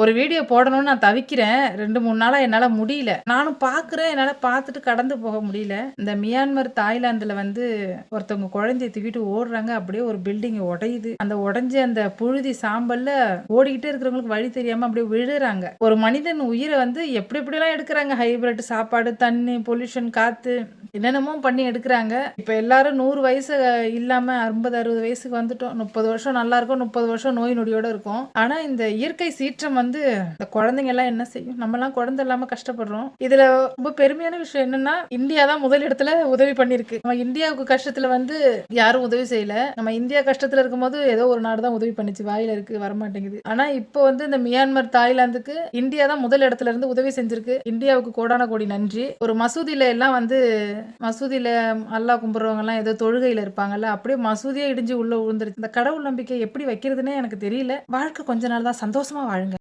ஒரு வீடியோ போடணும்னு நான் தவிக்கிறேன். ரெண்டு மூணு நாளாக என்னால் முடியல. நானும் பார்க்குறேன் என்னால் பார்த்துட்டு கடந்து போக முடியல. இந்த மியான்மர் தாய்லாந்தில் வந்து ஒருத்தவங்க குழந்தைய தூக்கிட்டு ஓடுறாங்க. அப்படியே ஒரு பில்டிங் உடையுது. அந்த உடஞ்ச அந்த புழுதி சாம்பலில் ஓடிக்கிட்டே இருக்கிறவங்களுக்கு வழி தெரியாமல் அப்படியே விழுறாங்க. ஒரு மனிதன் உயிரை வந்து எப்படி எப்படிலாம் எடுக்கிறாங்க? ஹைபிரிட் சாப்பாடு தண்ணி பொல்யூஷன் காற்று என்னென்னமோ பண்ணி எடுக்கிறாங்க. இப்போ எல்லாரும் நூறு வயசு இல்லாமல் ஐம்பது அறுபது வயசுக்கு வந்துட்டோம். முப்பது வருஷம் நல்லா இருக்கும். முப்பது வருஷம் நோய் நொடியோடு இருக்கும். ஆனால் இந்த இயற்கை சீற்றம் வந்து வந்து இந்த குழந்தைங்க எல்லாம் என்ன செய்யும்? நம்ம எல்லாம் குழந்தை இல்லாம கஷ்டப்படுறோம். இதுல ரொம்ப பெருமையான விஷயம் என்னன்னா இந்தியா தான் முதலிடத்துல உதவி பண்ணிருக்கு நம்ம இந்தியாவுக்கு கஷ்டத்துல வந்து யாரும் உதவி செய்யல. நம்ம இந்தியா கஷ்டத்துல இருக்கும்போது ஏதோ ஒரு நாடு தான் உதவி பண்ணிச்சு. வாயில இருக்கு வரமாட்டேங்குது. ஆனா இப்போ வந்து இந்த மியான்மர் தாய்லாந்துக்கு இந்தியா தான் முதல் இடத்துல இருந்து உதவி செஞ்சிருக்கு. இந்தியாவுக்கு கோடான கோடி நன்றி. ஒரு மசூதியில எல்லாம் வந்து மசூதியில அல்லா கும்பிடுறவங்க எல்லாம் ஏதோ தொழுகையில இருப்பாங்கல்ல அப்படியே மசூதியே இடிஞ்சு உள்ள விழுந்துருச்சு. இந்த கடவுள் நம்பிக்கை எப்படி வைக்கிறதுனே எனக்கு தெரியல. வாழ்க்கை கொஞ்ச நாள் தான். சந்தோஷமா வாழுங்க.